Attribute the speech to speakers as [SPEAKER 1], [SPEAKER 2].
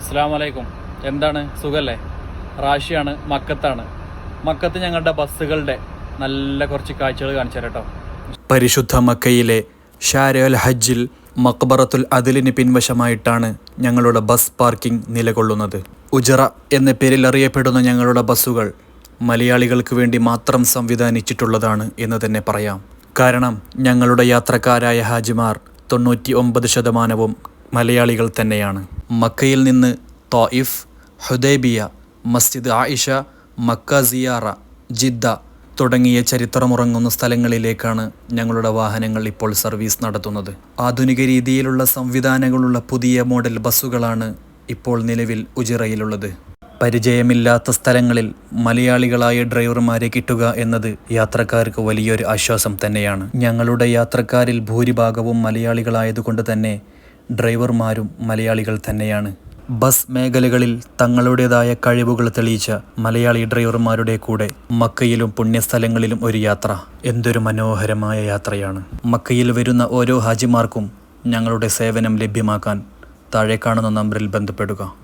[SPEAKER 1] അസ്സാം വലൈക്കും എന്താണ്? സുഖല്ലേ? റാഷിയാണ് മക്കത്താണ്. മക്കത്ത് ഞങ്ങളുടെ ബസ്സുകളുടെ നല്ല കുറച്ച് കാഴ്ചകൾ കാണിച്ചു കേട്ടോ.
[SPEAKER 2] പരിശുദ്ധ മക്കയിലെ ഷാരൽ ഹജ്ജിൽ മക്ബറത്തുൽ അതിലിന് പിൻവശമായിട്ടാണ് ഞങ്ങളുടെ ബസ് പാർക്കിംഗ് നിലകൊള്ളുന്നത്. ഉജറ എന്ന പേരിൽ അറിയപ്പെടുന്ന ഞങ്ങളുടെ ബസ്സുകൾ മലയാളികൾക്ക് വേണ്ടി മാത്രം സംവിധാനിച്ചിട്ടുള്ളതാണ് എന്ന് തന്നെ പറയാം. കാരണം ഞങ്ങളുടെ യാത്രക്കാരായ ഹാജിമാർ തൊണ്ണൂറ്റി ഒമ്പത് ശതമാനവും മലയാളികൾ തന്നെയാണ്. മക്കയിൽ നിന്ന് Taif Hudaibiya Masjid Aisha Makkah സിയാറ Jeddah തുടങ്ങിയ ചരിത്രമുറങ്ങുന്ന സ്ഥലങ്ങളിലേക്കാണ് ഞങ്ങളുടെ വാഹനങ്ങൾ ഇപ്പോൾ സർവീസ് നടത്തുന്നത്. ആധുനിക രീതിയിലുള്ള സംവിധാനങ്ങളുള്ള പുതിയ മോഡൽ ബസ്സുകളാണ് ഇപ്പോൾ നിലവിൽ ഉജിറയിലുള്ളത്. പരിചയമില്ലാത്ത സ്ഥലങ്ങളിൽ മലയാളികളായ ഡ്രൈവർമാരെ കിട്ടുക എന്നത് യാത്രക്കാർക്ക് വലിയൊരു ആശ്വാസം തന്നെയാണ്. ഞങ്ങളുടെ യാത്രക്കാരിൽ ഭൂരിഭാഗവും മലയാളികളായതുകൊണ്ട് തന്നെ ഡ്രൈവർമാരും മലയാളികൾ തന്നെയാണ്. ബസ് മേഖലകളിൽ തങ്ങളുടേതായ കഴിവുകൾ തെളിയിച്ച മലയാളി ഡ്രൈവർമാരുടെ കൂടെ മക്കയിലും പുണ്യസ്ഥലങ്ങളിലും ഒരു യാത്ര. എന്തൊരു മനോഹരമായ യാത്രയാണ്. മക്കയിൽ വരുന്ന ഓരോ ഹാജിമാർക്കും ഞങ്ങളുടെ സേവനം ലഭ്യമാക്കാൻ താഴെ കാണുന്ന നമ്പറിൽ ബന്ധപ്പെടുക.